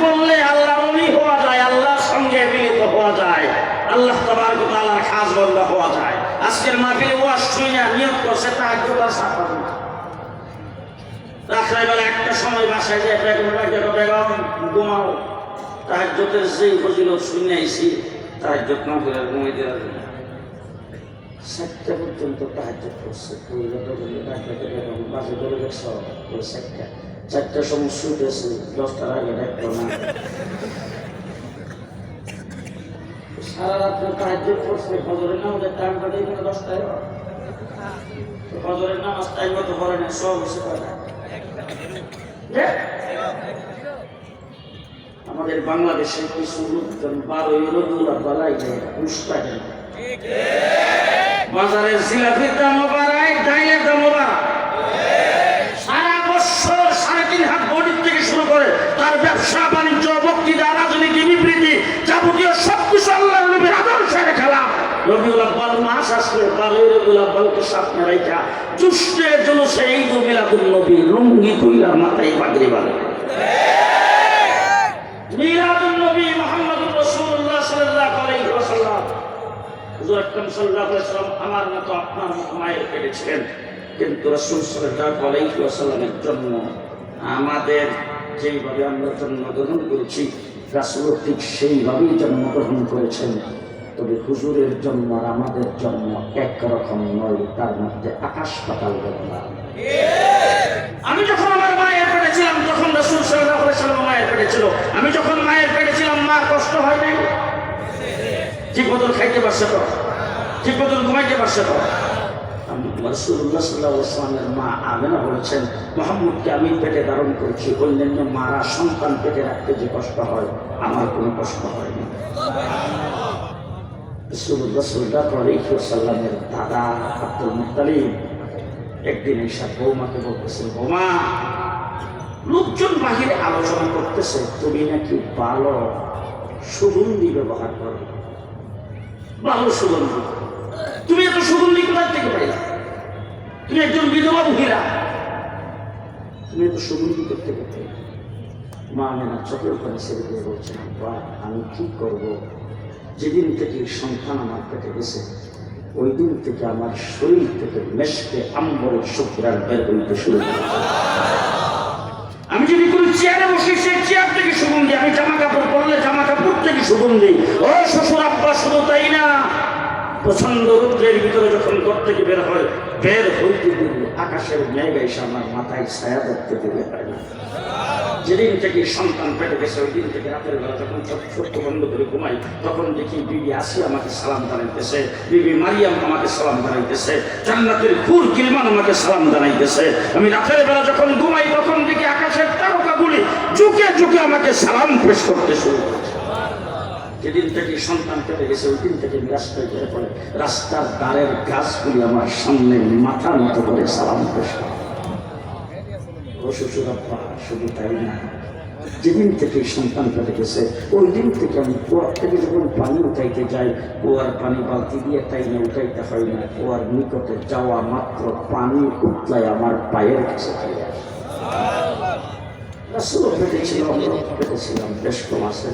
করলে আল্লাহ অলি হওয়া যায়, আল্লাহর সঙ্গে মিলিত হওয়া যায়, আল্লাহ তাবারক ওয়া খাস বান্দা হওয়া যায়। আজকের মাহফিলে ওয়াজ শুনে নিয়ত করছে আর সাফা রাত্রেবেলা একটা সময় বাসায় যায় বেগম বেগম ঘুমাও। তাহাজ্জুদের যেই ফজিলত শুনে আইছি তাহাজ্জুদ না করে ঘুমাই দেওয়া যায় চারটা পর্যন্ত তাহাজ্জুদ করছে। কইলে তো বলে ডাক্তারকে বেগম বাজে করে গেছ ওই চারটা চারটার সময় শুতেছে দশটার আগে সারা করছে নামাজের টাইম কাটে দশটায় ফজরের নামাজ টাইম মতো করে না, সব হচ্ছে আমাদের বাংলাদেশে কিছু লোকজন বারোই রবিউল বালাই দেয় উস্তা দেয় বাজারের জিলাপির দামও বাড়ায় ডাইলের দামও বাড়ায় রবিউল আব্বাল মাস আসলে বারোই রবিউল আব্বালকে সামনে সেই তো মিলাদুল নবী লুঙ্গি তুইলা মাথায় পাগড়ি বাঁধে। মিলাদুল নবী মুহাম্মদুর রাসূলুল্লাহ সাল্লাল্লাহু আলাইহি ওয়াসাল্লাম। হুজুর আকরাম সাল্লাল্লাহু আলাইহি ওয়াসাল্লাম কিন্তু রাসূল আমাদের যেইভাবে আমরা জন্মগ্রহণ করেছি, রাসূল ঠিক সেইভাবেই জন্মগ্রহণ করেছেন। তবে হুজুরের আর আমাদের জন্ম একরকম নয়, তার মধ্যে আকাশ পাতাল ব্যবধান আমি যখন আমার মায়ের পেটে ছিলাম, তখন রসুল সাল্লাম মায়ের পেটে ছিল। আমি যখন মায়ের পেটে ছিলাম, মা কষ্ট হয় নাই। ঠিক মতন খাইতে পারছে তো? ঠিক মতন ঘুমাইতে পারছে তো? রসুল্লাহ সাল্লাহ ইসলামের মা আমেনা বলেছেন, মোহাম্মদকে আমি পেটে ধারণ করেছি, অন্যান্য মারা সন্তান পেটে রাখতে যে কষ্ট হয়, আমার কোনো কষ্ট হয়নি। আলহিসাল্লামের দাদা আব্দুল মুতালিম একদিন এসে বৌমাকে বলতেছে, বৌমা, লোকজন বাহিরে আলোচনা করতেছে, তুমি নাকি ভালো সুগন্ধি ব্যবহার করো। ভালো সুগন্ধি? তুমি এত সুগন্ধি কোথার থেকে পাইলা? তুমি একজন বিধবা মহিলা। তুমি এত সুগন্ধি করতে করতে মা মেনা চোখের করে ছেড়ে দিয়ে বলছেন আমি কি করব? যেদিন থেকে সন্তান আমার পেটে গেছে, ওই দিন থেকে আমার শরীর থেকে মেশকে, আম্বরের শুক্রার বের হইতে শুরু আমি যদি কোনো চেয়ারে বসি সেই চেয়ার থেকে সুগন্ধি, আমি জামা কাপড় পরলে জামা কাপড় থেকে সুগন্ধি। ও শ্বশুর আব্বা, শুধু তাই না প্রচণ্ড রুদ্রের ভিতরে যখন ঘর থেকে বের হয়, বের হইতে দিলে আকাশের মেঘ এসে আমার মাথায় ছায়া ধরতে দিলে না? যেদিন থেকে সন্তান পেটে গেছে, ওই দিন থেকে রাতের বেলা যখন চোখ বন্ধ করে ঘুমাই, তখন দেখি বিবি আসি আমাকে সালাম জানাইতেছে। বিবি মারিয়াম আমাকে সালাম জানাইতেছে। জান্নাতের কুর গিলমান আমাকে সালাম জানাইতেছে। আমি রাতের বেলা যখন ঘুমাই, তখন দেখি আকাশের তারকাগুলি যুগে যুগে আমাকে সালাম পেশ করতে শুরু যেদিন থেকে সন্তান পেটে গেছে, ওই দিন থেকে রাস্তায় বের পড়ে, রাস্তার দ্বারের গাছগুলি আমার সামনে মাথার মতো করে সালাম পেশ করে। ও শুধু তাই না যেদিন থেকে সন্তান দেখেছে, ওই দিন থেকে আমি কুয়ার থেকে যখন পানি উঠাইতে যাই, কুয়ার পানি বালতি দিয়ে তাই না উঠাইতে হয় না, কুয়ার নিকটে যাওয়া মাত্র পানি উঠলাই আমার পায়ের কাছে চলে আসে। রাসূল বেশ কম আছে।